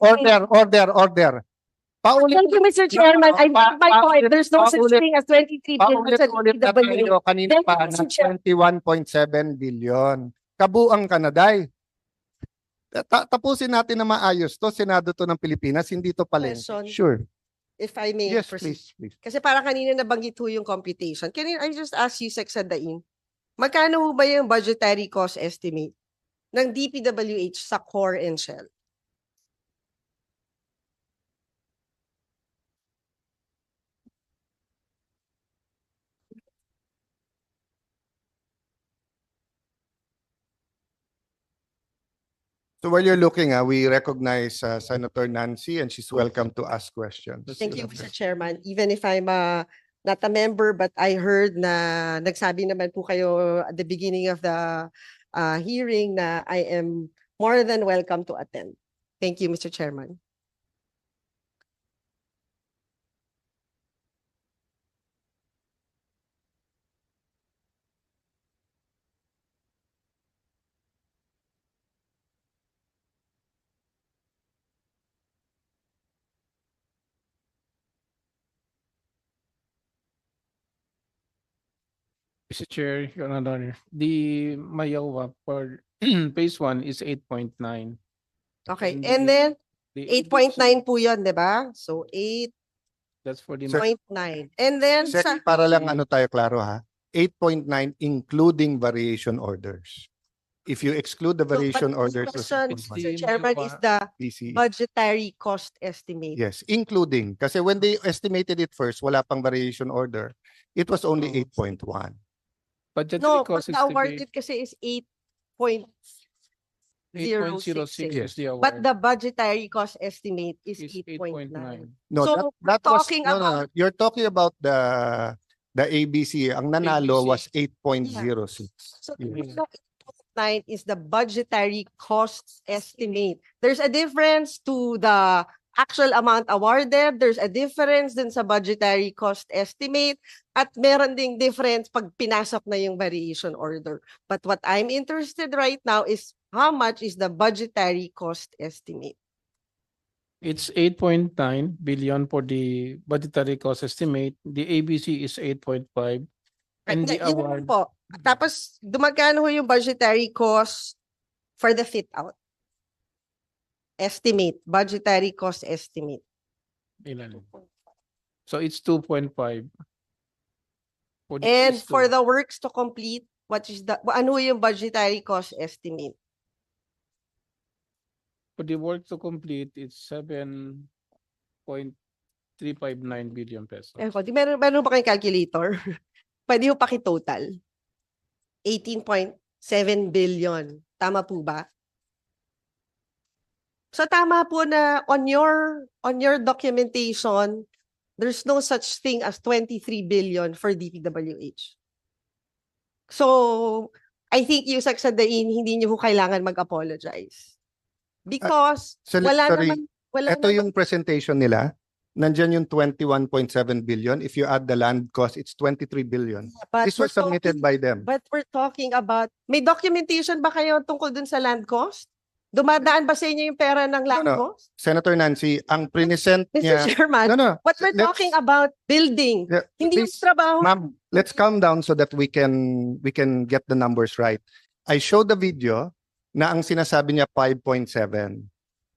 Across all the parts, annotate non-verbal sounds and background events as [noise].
Order, order, order. Paulit, Thank you, Mr. Chairman. I make my point. There's no such paulit- thing as twenty-three billion sa paulit-ulit na DPWH. tayo kanina Thank pa you, na Mr. Chair. 21.7 billion. Kabuang Kanaday. Ta- tapusin natin na maayos to. Senado to ng Pilipinas, hindi to palengke. Question. Sure. If I may Yes, proceed. please, please. Kasi parang kanina nabanggit ho yung computation. Can I just ask you, Sec Sadain, magkano ho ba yung budgetary cost estimate ng DPWH sa core and shell? So while you're looking, ah, we recognize uh, Senator Nancy and she's welcome to ask questions. Thank you, Mr. Chairman. Even if I'm uh, not a member, but I heard na nagsabi naman po kayo at the beginning of the uh, hearing na I am more than welcome to attend. Thank you, Mr. Chairman. Mr. Chair, Your Honor, the Mayawa for [clears throat] phase one is eight point nine. Okay, And and the- then The 8.9 po yun, di ba? So 8.9. That's for the. Sir- And then Sec, sa para lang ano tayo klaro ha. 8.9 including variation orders. If you exclude the So, but variation this orders. of question, 6.1, Mr. Chairman, is the PCE. budgetary cost estimate. Yes, including. Kasi when they estimated it first, wala pang variation order. It was only Oh. 8.1. Budgetary No, but cost the awarded kasi is 8.06. Eight point zero six is the award. But the budgetary cost estimate is is 8.9. No, So, that, that was, talking no, no, no. about- You're talking about the the ABC. Ang nanalo ABC. was 8.06. So Yes. the 8.9 is the budgetary cost estimate. There's a difference to the actual amount awarded. There's a difference din sa budgetary cost estimate. At meron ding difference pag pinasok na yung variation order. But what I'm interested right now is how much is the budgetary cost estimate? It's eight point nine billion for the budgetary cost estimate. The ABC is eight point five. And Hindi, the award, po. Tapos, dumagkano yung budgetary cost for the fit out? Estimate, budgetary cost estimate. ilan? So it's two point five. And for the works to complete, what is the, ano yung budgetary cost estimate? For the work to complete, it's seven point three five nine billion pesos. Eh, di meron, meron ba kayong calculator? [laughs] Pwede ho pakitotal. 18.7 billion. Tama po ba? So tama po na on your on your documentation, there's no such thing as 23 billion for DPWH. So I think yung Saksadain, hindi niyo kailangan mag-apologize. Because Sal- wala sorry, naman, wala Ito naman, yung presentation nila. Nandyan yung 21.7 billion. If you add the land cost, it's 23 billion. but This was submitted talking- by them. But we're talking about, may documentation ba kayo tungkol dun sa land cost? Dumadaan ba sa inyo yung pera ng cost? Senator Nancy, ang present Mr. niya... Chairman, No, no. what we're let's- talking about, building, Yeah, hindi yung please, trabaho. Ma'am, let's calm down so that we can we can get the numbers right. I showed the video na ang sinasabi niya 5.7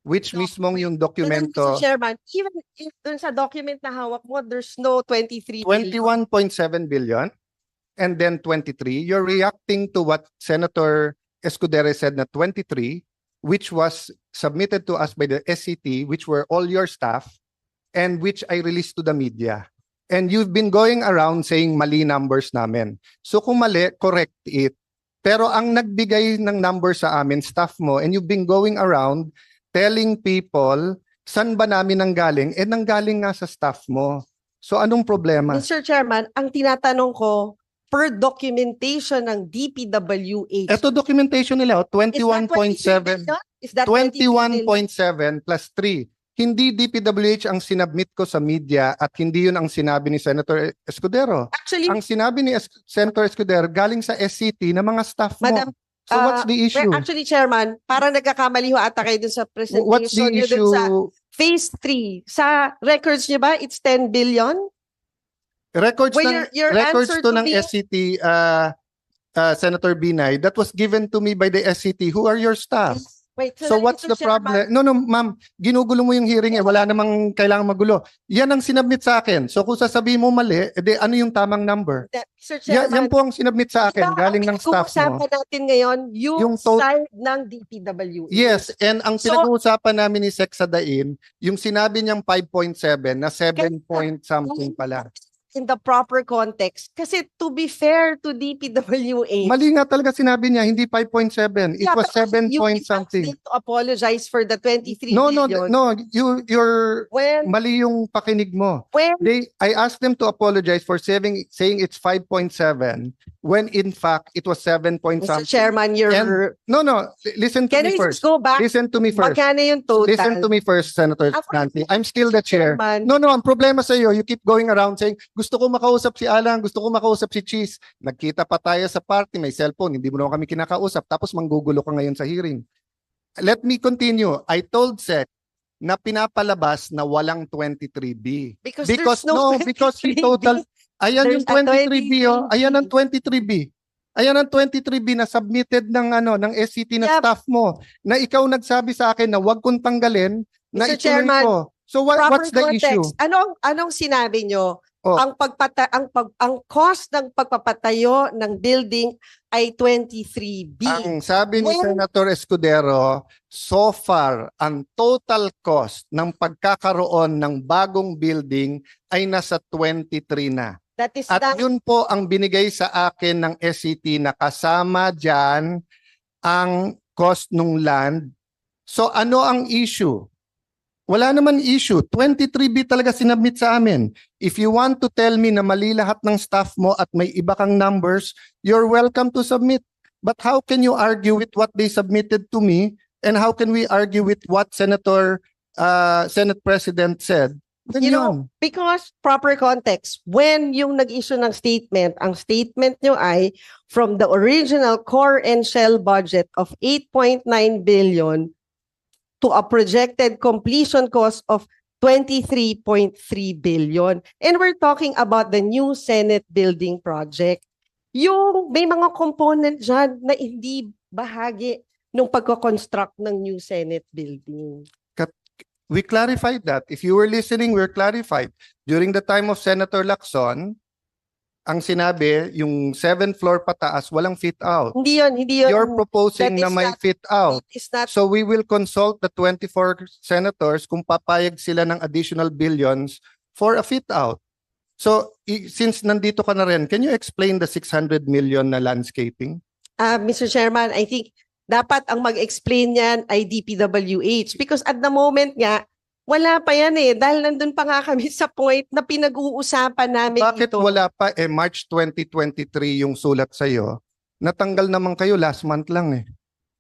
which No, mismong yung dokumento Mr. Chairman, even if dun sa document na hawak mo, there's no 23 billion. 21.7 billion and then 23 you're reacting to what Senator Escudero said na 23 which was submitted to us by the SCT which were all your staff and which I released to the media. And you've been going around saying mali numbers namin. So kung mali correct it. Pero ang nagbigay ng number sa amin staff mo and you've been going around telling people saan ba namin nanggaling eh nanggaling nga sa staff mo. So anong problema? Mr. Chairman, ang tinatanong ko, per documentation ng DPWH, Ito documentation nila, oh, is that 21.7, 23 billion? Is that 23 billion? 21.7 plus 3. Hindi DPWH ang sinabmit ko sa media at hindi yun ang sinabi ni Senator Escudero. Actually, Ang sinabi ni Es- Senator Escudero galing sa SCT na mga staff mo. Madam, So what's Ah, the issue? Actually, Chairman, para nagkakamali ho ata kayo dun sa presentation What's the issue? sa phase 3. Sa records nyo ba, it's 10 billion? Records Well, ng your- your records to to ng me- SCT uh, uh, Senator Binay that was given to me by the SCT. Who are your staff? Wait, So what's Mr. the problem? No, no, ma'am, ginugulo mo yung hearing eh. Wala namang kailangan magulo. Yan ang sinubmit sa akin. So kung sasabihin mo mali, edi ano yung tamang number? that- Mr. Yan, yan po ang sinubmit sa akin, Diba, galing ng staff mo. pinag-uusapan natin ngayon, yung, Yung to- side ng DPWH. Yes, and ang So- pinag-uusapan namin ni Sex Sadain, yung sinabi niyang 5.7 na 7 point something pala. In the proper context. Kasi to be fair to DPWH, Mali nga talaga sinabi niya, hindi 5.7. It Yeah, was but 7 you point something. asking to apologize for the 23 No, no, billion. no, you you're When, mali yung pakinig mo. when They I asked them to apologize for saying saying it's 5.7 when in fact it was 7 point Mr. something. Chairman, you're, No, no, li- listen to can me first. just go back? Listen to me first. Magkano yung total? Listen to me first, Senator Nancy. I'm still the chair. Chairman. No, no, ang problema sa iyo, you keep going around saying, gusto ko makausap si Alan, gusto ko makausap si Cheese. Nagkita pa tayo sa party, may cellphone, hindi mo naman kami kinakausap, tapos manggugulo ka ngayon sa hearing. Let me continue. I told Sec na pinapalabas na walang 23B. Because, Because no, no, [laughs] because he 23B. total, ayan yung There's a 23B, oh. ayan ang 23B. Ayan ang 23B na submitted ng ano ng SCT na Yeah. staff mo na ikaw nagsabi sa akin na wag kong tanggalin na Mr. Chairman, ko. So what, what's the context. issue? Anong anong sinabi nyo? Oh. Ang pagpata ang pag ang cost ng pagpapatayo ng building ay 23B. Ang sabi ni When- Senator Escudero, so far, ang total cost ng pagkakaroon ng bagong building ay nasa 23 na. That is At not yun po ang binigay sa akin ng SCT na kasama dyan ang cost ng land. So ano ang issue? Wala naman issue. 23B talaga sinabmit sa amin. If you want to tell me na mali lahat ng staff mo at may iba kang numbers, you're welcome to submit. But how can you argue with what they submitted to me? And how can we argue with what Senator, uh, Senate President said? Then You know, yun. because proper context. When yung nag-issue ng statement, ang statement nyo ay from the original core and shell budget of 8.9 billion to a projected completion cost of 23.3 billion. And we're talking about the new Senate building project. Yung may mga component dyan na hindi bahagi ng pagko-construct ng new Senate building. we clarified that. If you were listening, we're clarified. During the time of Senator Lacson, ang sinabi, yung seventh floor pataas, walang fit out. Hindi yun, hindi yun. You're proposing na may not- fit out. Not So we will consult the 24 senators kung papayag sila ng additional billions for a fit out. So since nandito ka na rin, can you explain the 600 million na landscaping? Uh, Mr. Chairman, I think dapat ang mag-explain niyan ay DPWH because at the moment nga, wala pa yan eh. Dahil nandun pa nga kami sa point na pinag-uusapan namin Bakit ito. wala pa eh March 2023 yung sulat sa Natanggal naman kayo last month lang eh.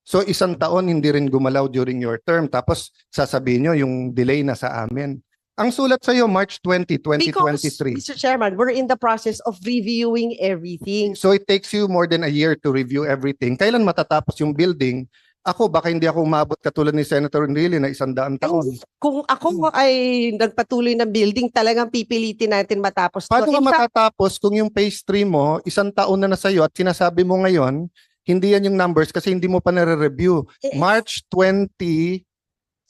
So isang taon hindi rin gumalaw during your term tapos sasabihin nyo yung delay na sa amin. Ang sulat sa March 20, Because, 2023. Mr. Chairman, we're in the process of reviewing everything. So it takes you more than a year to review everything. Kailan matatapos yung building? Ako, baka hindi ako umabot katulad ni Senator Enrile na isang daang taon. Kung ako Hmm. ay nagpatuloy ng building, talagang pipilitin natin matapos. to. Paano ka In fact, matatapos kung yung phase 3 mo, isang taon na na sa'yo at sinasabi mo ngayon, hindi yan yung numbers kasi hindi mo pa nare-review. eh, March 20,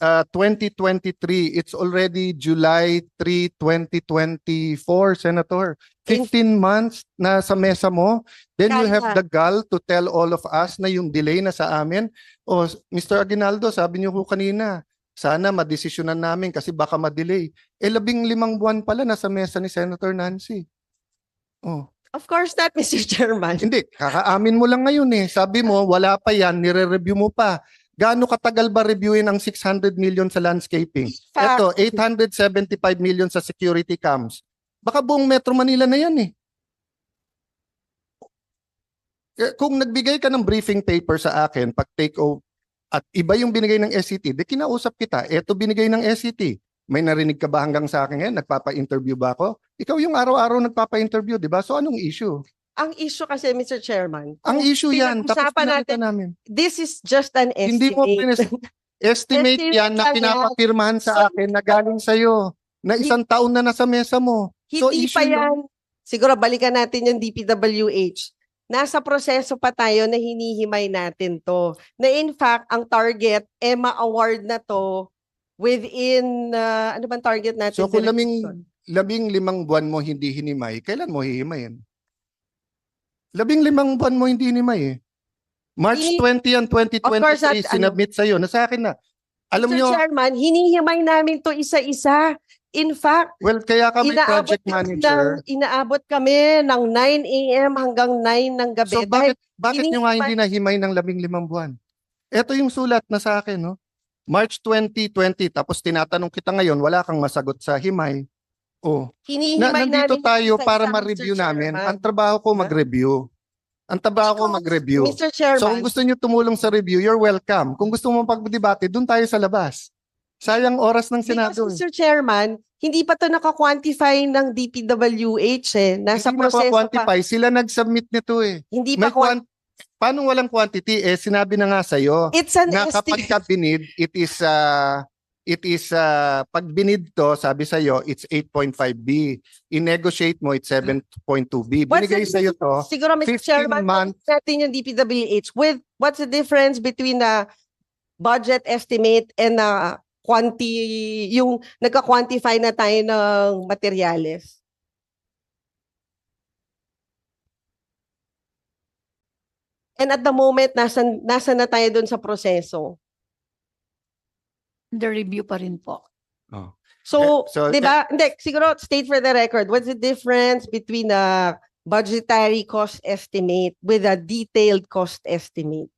uh, 2023, it's already July 3, 2024, Senator. 15 months na sa mesa mo, then you have the gall to tell all of us na yung delay na sa amin. O, Mr. Aguinaldo, sabi niyo ko kanina, sana madesisyonan namin kasi baka madelay. Eh, labing limang buwan pala nasa mesa ni Senator Nancy. Oh. Of course not, [laughs] Mr. Chairman. Hindi, kakaamin mo lang ngayon eh. Sabi mo, wala pa yan, nire-review mo pa. Gaano katagal ba reviewin ang 600 million sa landscaping? fact- Ito, 875 million sa security cams. Baka buong Metro Manila na yan eh. Eh, Kung nagbigay ka ng briefing paper sa akin, pag take over, at iba yung binigay ng SCT, di kinausap kita, eto binigay ng SCT. May narinig ka ba hanggang sa akin ngayon? Nagpapa-interview ba ako? Ikaw yung araw-araw nagpapa-interview, di ba? So anong issue? Ang issue kasi, Mr. Chairman, Ang issue yan, tapos pinag-usapan natin, namin. this is just an estimate. Hindi mo pinis- [laughs] estimate Estimate yan na lang yan. pinapapirmahan sa akin na galing sa'yo. Na isang taon na nasa mesa mo. So, Hindi issue pa yun. yan. Siguro balikan natin yung DPWH. Nasa proseso pa tayo na hinihimay natin to. Na in fact, ang target, EMA Award na to within, uh, ano bang target natin? So kung Direk laming, Dixon? labing limang buwan mo hindi hinimay, kailan mo hihimayin? Labing limang buwan mo hindi hinimay eh. March Hini- 20 and Of course, 2023, at ano- sinubmit sa'yo. Nasa akin na. Alam Mr. nyo, Chairman, hinihimay namin to isa-isa. In fact, well, kaya kami inaabot project kami manager. ng, inaabot kami ng 9 a.m. hanggang 9 ng gabi. So Dahil bakit, bakit nyo nga hindi nahimay ng labing limang buwan? Ito yung sulat na sa akin, no? March 2020, tapos tinatanong kita ngayon, wala kang masagot sa himay. Oh, na, nandito namin tayo para ma-review namin. Chairman. Ang trabaho ko mag-review. Ang trabaho ko mag-review. Mr. Chairman, So kung gusto niyo tumulong sa review, you're welcome. Kung gusto mo pagdebate, doon tayo sa labas. Sayang oras ng Senado. Because, eh. Mr. Chairman, hindi pa to naka-quantify ng DPWH eh. Nasa Hindi proseso pa. quantify Sila nag-submit nito eh. Hindi May pa quan- quant- Paano walang quantity? Eh, sinabi na nga sa'yo It's an na kapag estimate. ka binid, it is, uh, it is, uh, pag binid to, sabi sa'yo, it's 8.5B. I-negotiate mo, it's 7.2B. What's Binigay the sa'yo to, Siguro, Mr. 15 Chairman, months. natin yung DPWH with what's the difference between the budget estimate and the quanti yung nagka-quantify na tayo ng materyales. And at the moment, nasa, nasa na tayo dun sa proseso. The review pa rin po. So, Eh, so, di ba? Hindi, siguro state for the record, what's the difference between a budgetary cost estimate with a detailed cost estimate?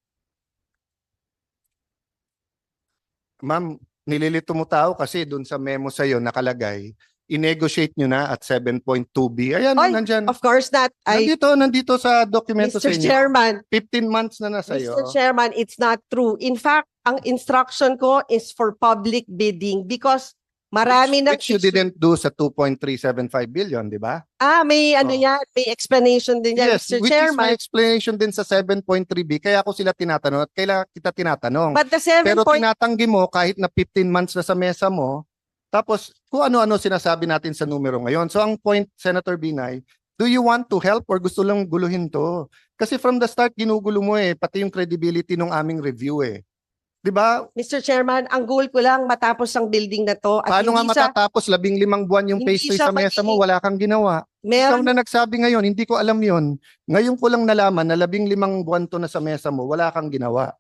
ma'am, nililito mo tao kasi doon sa memo sa'yo nakalagay, i-negotiate nyo na at 7.2B. Ayan, Ay, nandyan. Of course not. I, Nandito, nandito sa dokumento sa Mr. inyo. Chairman, 15 months na nasa iyo. Mr. Chairman, it's not true. In fact, ang instruction ko is for public bidding because marami na which you didn't do sa 2.375 billion, di ba? Ah, may ano Oh. yan, may explanation din yan, yes, Mr. which is my Chairman. explanation din sa 7.3B. Kaya ako sila tinatanong at kailan kita tinatanong. But the seven Pero point, tinatanggi mo kahit na 15 months na sa mesa mo, tapos kung ano-ano sinasabi natin sa numero ngayon. So ang point, Senator Binay, do you want to help or gusto lang guluhin to? Kasi from the start, ginugulo mo eh, pati yung credibility ng aming review eh. Di ba? Mr. Chairman, ang goal ko lang matapos ang building na to. At Paano nga matatapos labing limang buwan yung hindi phase 3 siya sa mesa mo, wala kang ginawa. Ikaw meron, na nagsabi ngayon, hindi ko alam yon. Ngayon ko lang nalaman na labing limang buwan to na sa mesa mo, wala kang ginawa.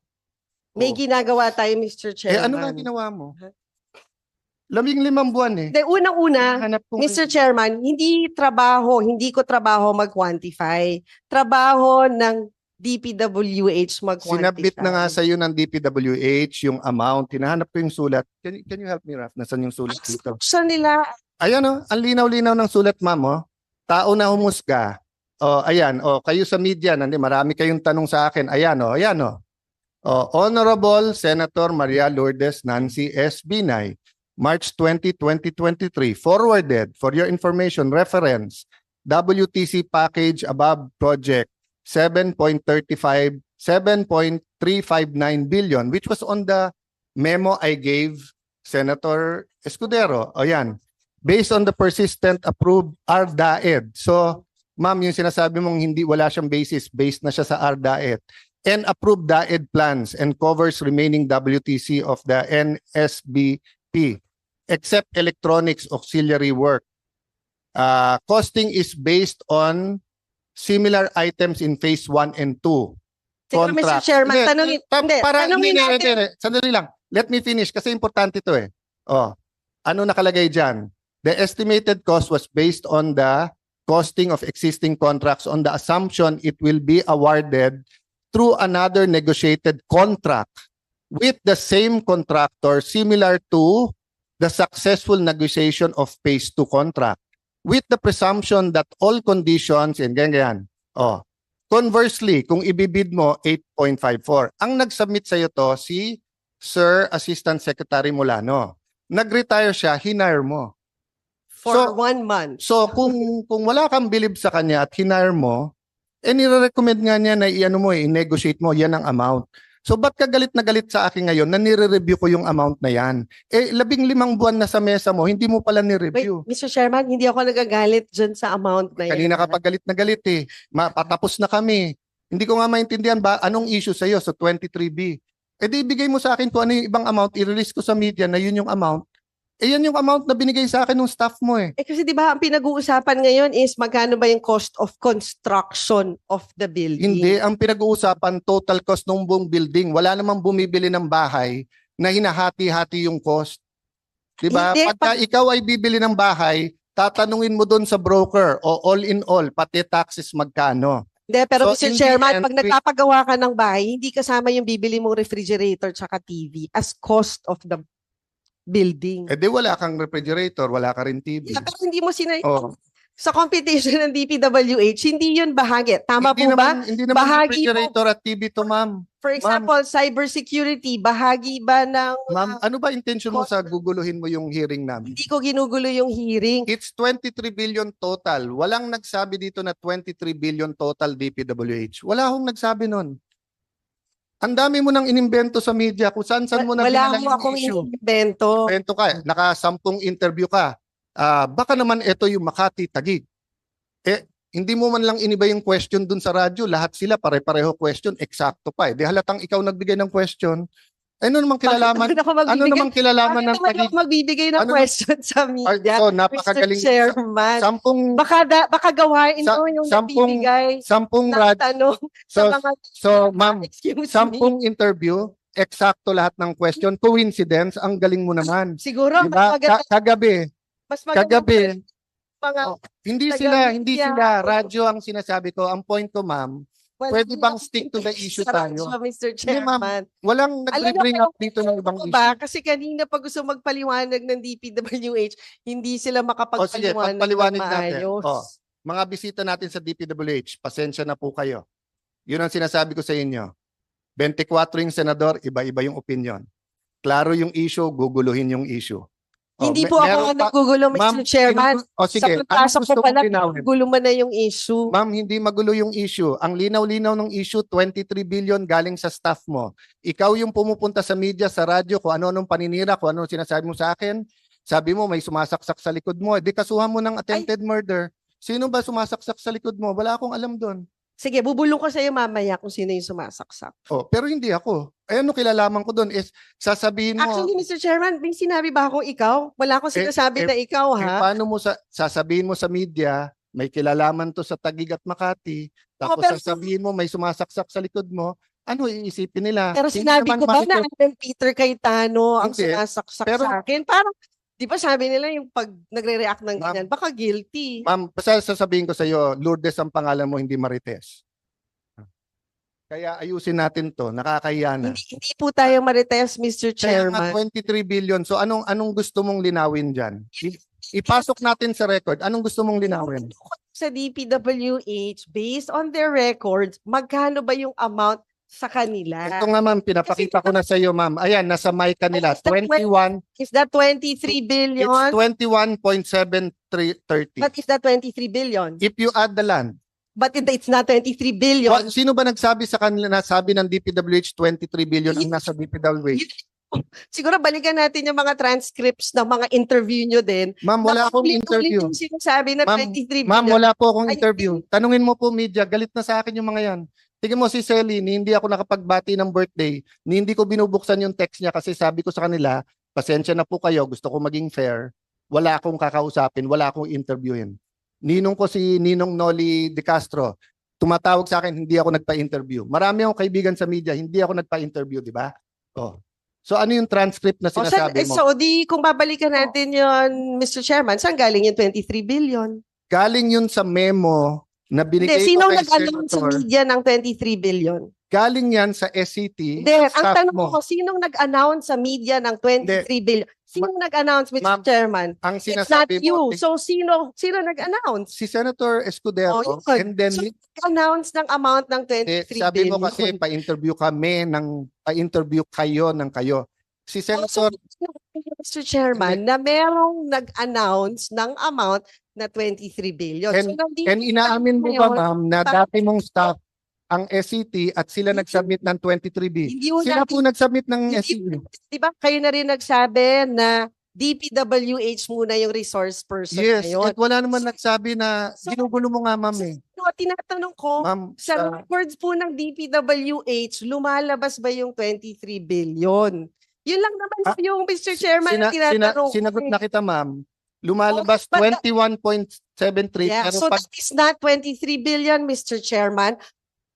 may Oh. ginagawa tayo, Eh Mr. Chairman. ano nga ginawa mo? Ha? Labing limang buwan eh. De, unang-una, Hanap Mr. Chairman, hindi trabaho, hindi ko trabaho mag-quantify. Trabaho ng DPWH mag-quantify. Sinabit na nga sa iyo ng DPWH yung amount. Hinahanap ko yung sulat. Can, you- can you help me, Raf? Nasaan yung sulat dito? Sa nila, Ayan oh, ang linaw-linaw ng sulat, ma'am. Oh. Tao na humusga. Oh, ayan. Oh, kayo sa media, nandi marami kayong tanong sa akin. Ayan oh, ayan oh. Oh, Honorable Senator Maria Lourdes Nancy S. Binay, March 20, 2023, forwarded for your information reference WTC package above project 7.35 7.359 billion which was on the memo I gave Senator Escudero. Ayan. Based on the persistent approved RDAED. So, ma'am, yung sinasabi mong hindi wala siyang basis, based na siya sa RDAED. And approved DAED plans and covers remaining WTC of the NSBP except electronics auxiliary work. Uh, costing is based on similar items in phase 1 and 2. siguro Mr. Chairman, Hindi, tanongin, pa- hindi, para, tanongin hindi, natin. hindi, hindi. Sandali lang. Let me finish kasi importante ito eh. Oh, ano nakalagay dyan? The estimated cost was based on the costing of existing contracts on the assumption it will be awarded through another negotiated contract with the same contractor similar to the successful negotiation of phase 2 contract with the presumption that all conditions and ganyan, ganyan. Oh, Conversely, kung ibibid mo 8.54, ang nag-submit sa iyo to si Sir Assistant Secretary Molano. Nag-retire siya, hinire mo. For So- one month. So kung kung wala kang bilib sa kanya at hinire mo, Eh, nire-recommend nga niya na i-ano mo, i-negotiate mo, yan ang amount. So, ba't ka galit na galit sa akin ngayon na nire-review ko yung amount na yan? Eh, labing limang buwan na sa mesa mo, hindi mo pala Wait, ni-review. Mr. Chairman, hindi ako nagagalit dyan sa amount na yan. Kanina ka pa galit na galit eh. Ma- patapos na kami. Hindi ko nga maintindihan ba anong issue sa'yo sa 23B. Eh di ibigay mo sa akin kung ano yung ibang amount, i-release ko sa media na yun yung amount. Eh yan yung amount na binigay sa akin ng staff mo eh. Eh kasi di ba ang pinag-uusapan ngayon is magkano ba yung cost of construction of the building? Hindi, ang pinag-uusapan total cost ng buong building. Wala namang bumibili ng bahay na hinahati-hati yung cost. 'Di ba? Hindi, Pagka ikaw ay bibili ng bahay, tatanungin mo doon sa broker o all in all, pati taxes magkano. Hindi, pero So, Mr. Chairman, end, pag nagpapagawa ka ng bahay, hindi kasama yung bibili mong refrigerator tsaka TV as cost of the building. Eh di wala kang refrigerator, wala ka rin TV. Yeah, pero hindi mo sinay... Oh. Sa competition ng DPWH, hindi yun bahagi. Tama hindi po ba? naman, Hindi naman Bahagi po. refrigerator at TV to, ma'am. For example, cybersecurity, bahagi ba ng... Ma'am, uh, ano ba intention mo sa guguluhin mo yung hearing namin? hindi ko ginugulo yung hearing. It's 23 billion total. Walang nagsabi dito na 23 billion total DPWH. Wala akong nagsabi nun. Ang dami mo nang inimbento sa media kung saan saan mo na Wala mo akong issue. inimbento. Kwento ka, nakasampung interview ka. Ah, baka naman ito yung Makati Tagig. Eh, hindi mo man lang iniba yung question dun sa radyo. Lahat sila pare-pareho question. Eksakto pa eh. Di halatang ikaw nagbigay ng question. Ano namang kilalaman? Bakit ako Ano magbibigay- namang kilalaman bakit ng naman ako magbibigay ng Ano question sa Ay, media, so, Mr. napakagaling. Chairman. Sampung, Baka, da, baka gawain Sa- mo yung sampung nagbibigay sampung ng rad, tanong so, sa mga... so ma'am, Excuse me. sampung interview, eksakto lahat ng question. Coincidence, ang galing mo naman. Siguro, Diba? mas maganda, Ka- kagabi, mas maganda kagabi, mga... Oh, hindi sila, hindi sila. Radyo ang sinasabi ko. Ang point ko, ma'am, well, pwede bang stick to the [laughs] issue Sarap tayo? siya, Mr. Hindi, ma'am. Chairman. walang niyo, up dito ng ibang issue. ba? Kasi kanina pag gusto magpaliwanag ng DPWH, hindi sila O sige, makapagpaliwanag ng pagpaliwanag natin. maayos. O, mga bisita natin sa DPWH, pasensya na po kayo. Yun ang sinasabi ko sa inyo. 24 yung senador, iba-iba yung opinion. Klaro yung issue, guguluhin yung issue. O, Hindi po ako ang pa- nagugulo, Mr. Chairman. ginugu- O sige, sa ano pagpasok gusto ko pala, linawin? gulo mo na yung issue. Ma'am, hindi magulo yung issue. Ang linaw-linaw ng issue, 23 billion galing sa staff mo. Ikaw yung pumupunta sa media, sa radyo, kung ano-anong paninira, kung ano sinasabi mo sa akin. Sabi mo, may sumasaksak sa likod mo. Di kasuhan mo ng attempted murder. Sino ba sumasaksak sa likod mo? Wala akong alam doon. Sige, bubulong ko sa iyo mamaya kung sino yung sumasaksak. Oh, pero hindi ako. Eh ano kilalaman ko doon is sasabihin mo, Actually, Mr. Chairman, may sinabi ba akong ikaw? Wala akong Eh, sinasabi eh, na ikaw, eh, ha? paano mo sa, sasabihin mo sa media, may kilalaman to sa Tagig at Makati, tapos Oh, pero- sasabihin mo may sumasaksak sa likod mo, ano iisipin nila? Pero sinabi ko ba na Peter Cayetano ang Hindi. sumasaksak Pero- sa akin? Parang, di ba sabi nila yung pag nagre-react ng Ma'am- ganyan, baka guilty. Ma'am, basta sasabihin ko sa iyo, Lourdes ang pangalan mo, hindi Marites. Kaya ayusin natin to, nakakahiya na. Hindi, hindi po tayo marites, Mr. Kaya nga Chairman. 23 billion. So anong anong gusto mong linawin diyan? Ipasok natin sa record. Anong gusto mong linawin? Sa DPWH, based on their records, magkano ba yung amount sa kanila? Ito nga ma'am, pinapakita ko na sa iyo ma'am. Ayan, nasa mic kanila. Is that 21, Is that 23 it's billion? 21.7330. But is that 23 billion? If you add the land, But it- it's not 23 billion. wa- sino ba nagsabi sa kanila na sabi ng DPWH 23 billion ang nasa DPWH? Siguro balikan natin yung mga transcripts ng mga interview nyo din. Ma'am, wala akong Nakaulit-ulit interview. yung sinasabi na Ma'am, 23 Ma'am, billion. wala po akong Ay, interview. Tanungin mo po media, galit na sa akin yung mga yan. Tingnan mo si Selly, ni hindi ako nakapagbati ng birthday, hindi ko binubuksan yung text niya kasi sabi ko sa kanila, pasensya na po kayo, gusto ko maging fair. Wala akong kakausapin, wala akong interviewin. Ninong ko si Ninong Noli De Castro, tumatawag sa akin, hindi ako nagpa-interview. Marami akong kaibigan sa media, hindi ako nagpa-interview, di ba? Oh. So ano yung transcript na O, saan, sinasabi eh, mo? so di kung babalikan natin yon Mr. Chairman, saan galing yung 23 billion? Galing yun sa memo na Hindi, binigay sinong kay nag-announce sa media ng 23 billion? Galing yan sa SCT. Hindi, ang tanong mo. ko, sinong nag-announce sa media ng 23 billion? Sinong nag-announce, Mr. Ma'am, Chairman? Ang It's not sinasabi you. mo, So, sino sino nag-announce? si Senator Escudero, Oh, yun. and then So, Nag-announce ng amount ng eh, 23 sabi mo billion. kasi pa-interview kami ng pa-interview kayo ng kayo. Si Senator, Mr. Chairman, na merong nag-announce ng amount na 23 billion. So, And- nandito and inaamin mo ba ma'am na dati mong staff ang SCT at sila Hindi. nag-submit ng 23B? Hindi mo Sila natin- po nag-submit ng Hindi SCT. Di ba kayo na rin nagsabi na DPWH muna yung resource person Yes, ngayon. at wala naman nagsabi na So- ginugulo mo nga ma'am eh. No, tinatanong ko, Ma'am, sa sa- records po ng DPWH, lumalabas ba yung 23 billion? Yun lang naman Ah, yung Mr. Chairman sina, na tinatanong. sinagot eh. na kita ma'am. Lumalabas the- 21.73 Yeah, pero so pag that is not 23 billion, Mr. Chairman.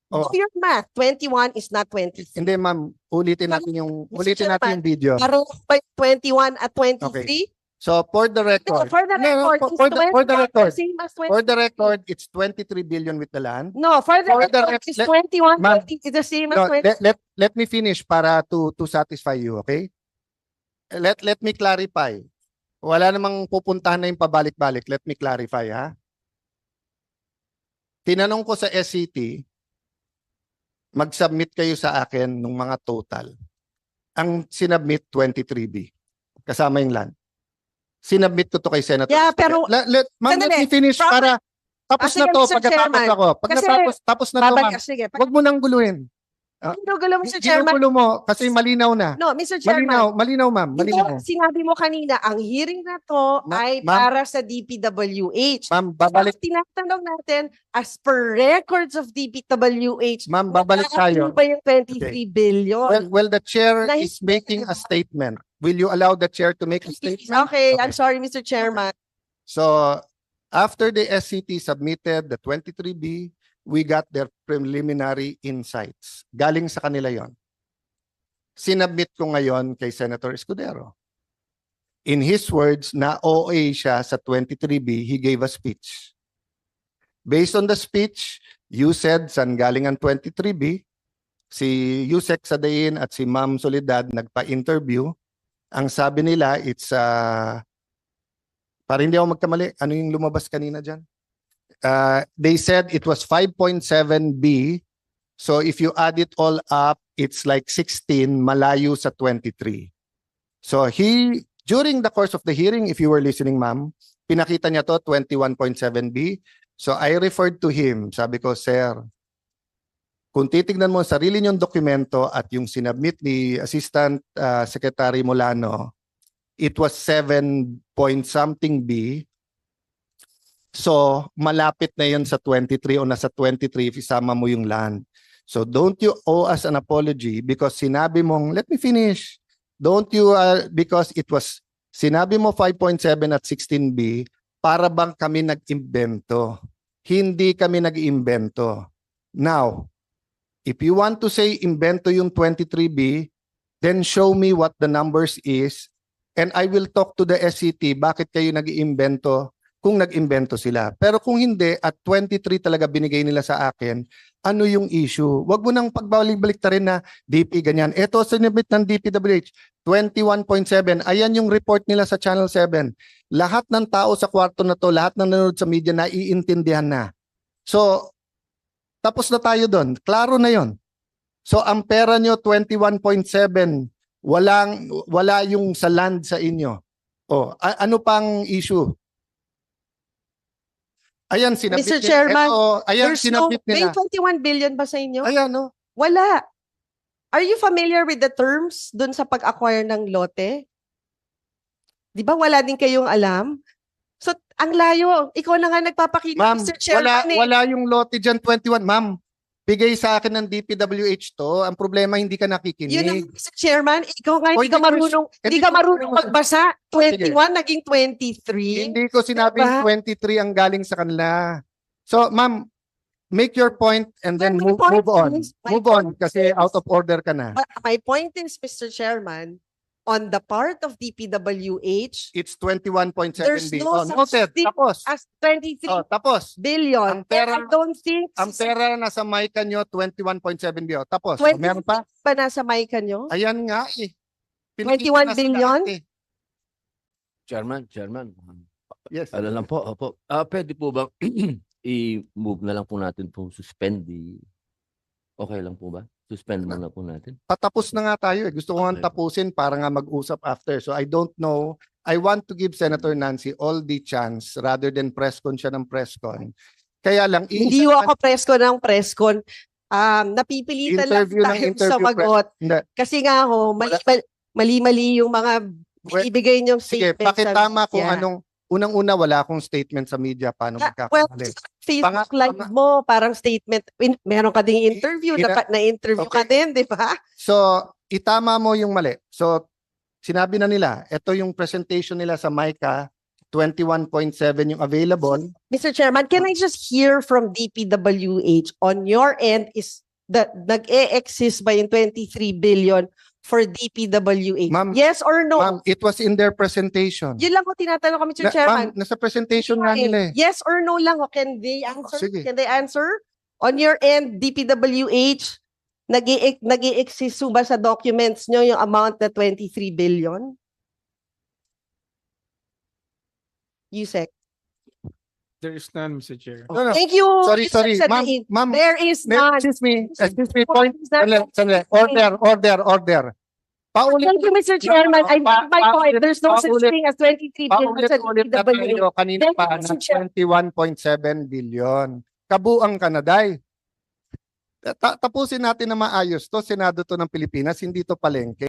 Oh. Do your math. 21 is not 23. hindi ma'am, ulitin natin yung Mr. ulitin natin yung video. Parang ba yung 21 at 23? So for the No, record, for the No, no, record, for- for the- for the 21 record. same as 20? for the record, it's 23 billion with the land. No, for the for the record, rec- is let- 21 Ma'am, 20 is the same as No, 20. let, let, let me finish para to to satisfy you, okay? Let let me clarify. Wala namang pupuntahan na yung pabalik-balik. Let me clarify, ha? Tinanong ko sa SCT, mag-submit kayo sa akin ng mga total. Ang sinubmit 23B. Kasama yung land. Sinubmit ko to kay Senator. Yeah, pero- let, let, ma'am, let me finish Proper- para tapos Ah, na to Mr. pagkatapos Chairman. ako. Pag Kasi- natapos, tapos na to, ma'am. Sige. Pag Huwag mo nang guluhin. ginugulo mo, Mr. Chairman, Ginugulo mo kasi malinaw na. no, Mr. Chairman, Malinaw, malinaw ma'am, Ito, malinaw. sinabi mo kanina, ang hearing na to Ma- ay para sa DPWH. Ma'am, Babalik. babalik, tinatanong natin, as per records of DPWH, ma'am, babalik tayo. ano ba yung 23 billion? Well, well, the chair is making a statement. Will you allow the chair to make a statement? okay, I'm sorry, Mr. Chairman. So, after the SCT submitted the 23B, we got their preliminary insights. Galing sa kanila yon. Sinabmit ko ngayon kay Senator Escudero. In his words, na OA siya sa 23B, he gave a speech. Based on the speech, you said saan galing ang 23B, si Yusek Sadain at si Ma'am Soledad nagpa-interview. Ang sabi nila, it's uh, para hindi ako magkamali, ano yung lumabas kanina dyan? Uh, they said it was 5.7B. So if you add it all up, it's like 16 malayo sa 23. So he, during the course of the hearing, if you were listening, ma'am, pinakita niya to 21.7B. So I referred to him. Sabi ko, sir, kung titignan mo ang sarili niyong dokumento at yung sinabmit ni Assistant uh, Secretary Molano, it was 7 point something B. So, malapit na yun sa 23 o nasa 23 if isama mo yung land. So, don't you owe us an apology because sinabi mong, let me finish. Don't you, uh, because it was, sinabi mo 5.7 at 16B, para bang kami nag-imbento. Hindi kami nag-imbento. Now, if you want to say imbento yung 23B, then show me what the numbers is and I will talk to the SCT bakit kayo nag-iimbento kung nag-imbento sila. Pero kung hindi, at 23 talaga binigay nila sa akin, ano yung issue? Huwag mo nang pagbalik-balik ta rin na DP ganyan. Ito, sinibit ng DPWH, 21.7. Ayan yung report nila sa Channel 7. Lahat ng tao sa kwarto na to, lahat ng nanonood sa media, naiintindihan na. So, tapos na tayo doon. Klaro na yon. So, ang pera nyo, 21.7 walang wala yung sa land sa inyo. Oh, ano pang issue? Ayan sinabit Mr. nila. Chairman, Eto, ayan There's no, sinabit may nila. 21 billion ba sa inyo? Ayan no. Wala. Are you familiar with the terms dun sa pag-acquire ng lote? Di ba wala din kayong alam? Ang layo. Ikaw na nga nagpapakita, Ma'am, Mr. wala Chairman. eh. wala yung lote diyan 21. Ma'am, bigay sa akin ng DPWH to. Ang problema hindi ka Yun ang, nakikinig. Mr. Chairman, ikaw nga O, hindi ka ko- marunong, hindi hindi ka ko- marunong magbasa. 21 naging 23. Hindi ko sinabing Diba? 23 ang galing sa kanila. So, ma'am, make your point and then My move, point move on. is- my Move on point kasi is- out of order ka na. But my point is, Mr. Chairman, on the part of DPWH, It's 21.7 There's B. no Oh, such noted. thing Tapos. as 23 Oh, tapos. billion. ang pera- And I don't think Ang pera na sa nyo, 21.7 B. Oh, tapos. Oh, 20 meron pa? ba nasa mic nyo? Ayan nga eh. 21 na sa billion? lahat eh. Chairman, Chairman. Yes. Ano lang po, opo. Ah, pwede po bang [clears throat] i-move na lang po natin po suspend the Okay lang po ba? Suspend muna po natin. patapos na nga tayo eh. Gusto ko nga Okay. tapusin para nga mag-usap after. So I don't know. I want to give Senator Nancy all the chance rather than press con siya ng press con. Kaya lang, Hindi iisa- ko ako presko ng preskon. Um, napipilitan lang Interview ng tayo interview, sa magot. Hindi. Kasi nga ho, mali, mali-mali yung mga Well, ibigay niyong Sige, statement sa pakitama kung media. anong unang-una wala akong statement sa media paano Ah, well, magkakamali. Facebook Panga- live mo, parang statement, in, meron ka ding interview, Ina- dapat na-interview ka din, di ba? So, itama mo yung mali. So, sinabi na nila, ito yung presentation nila sa MICA, 21.7 yung available. Mr. Chairman, can I just hear from DPWH on your end is that nag-e-exist ba yung 23 billion for DPWH? Ma'am- yes or no? Ma'am, it was in their presentation. Yun lang ko tinatanong ko, Mr. Na- Chairman. ma'am, nasa presentation nga nila eh. Yes or no lang, o can they answer? Sige. Can they answer? On your end, DPWH, nag i exist ba sa documents nyo yung amount na 23 billion? Yusek. There is none, Mr. Chair. No, no. Thank you. Sorry, sorry. Ma'am, ma'am, There is none. excuse me, excuse me, point, sandali, sandali. order, order, order. Paulit, Thank you, Mr. Chairman. I Pa- made my point. paulit- There's no such paulit- thing as 23 billion sa paulit-ulit na DPWH. tayo kanina Thank you, pa Mr. ng Chair. 21.7 billion. Kabuang Kanaday. Ta- tapusin natin na maayos to, Senado to ng Pilipinas, hindi to palengke.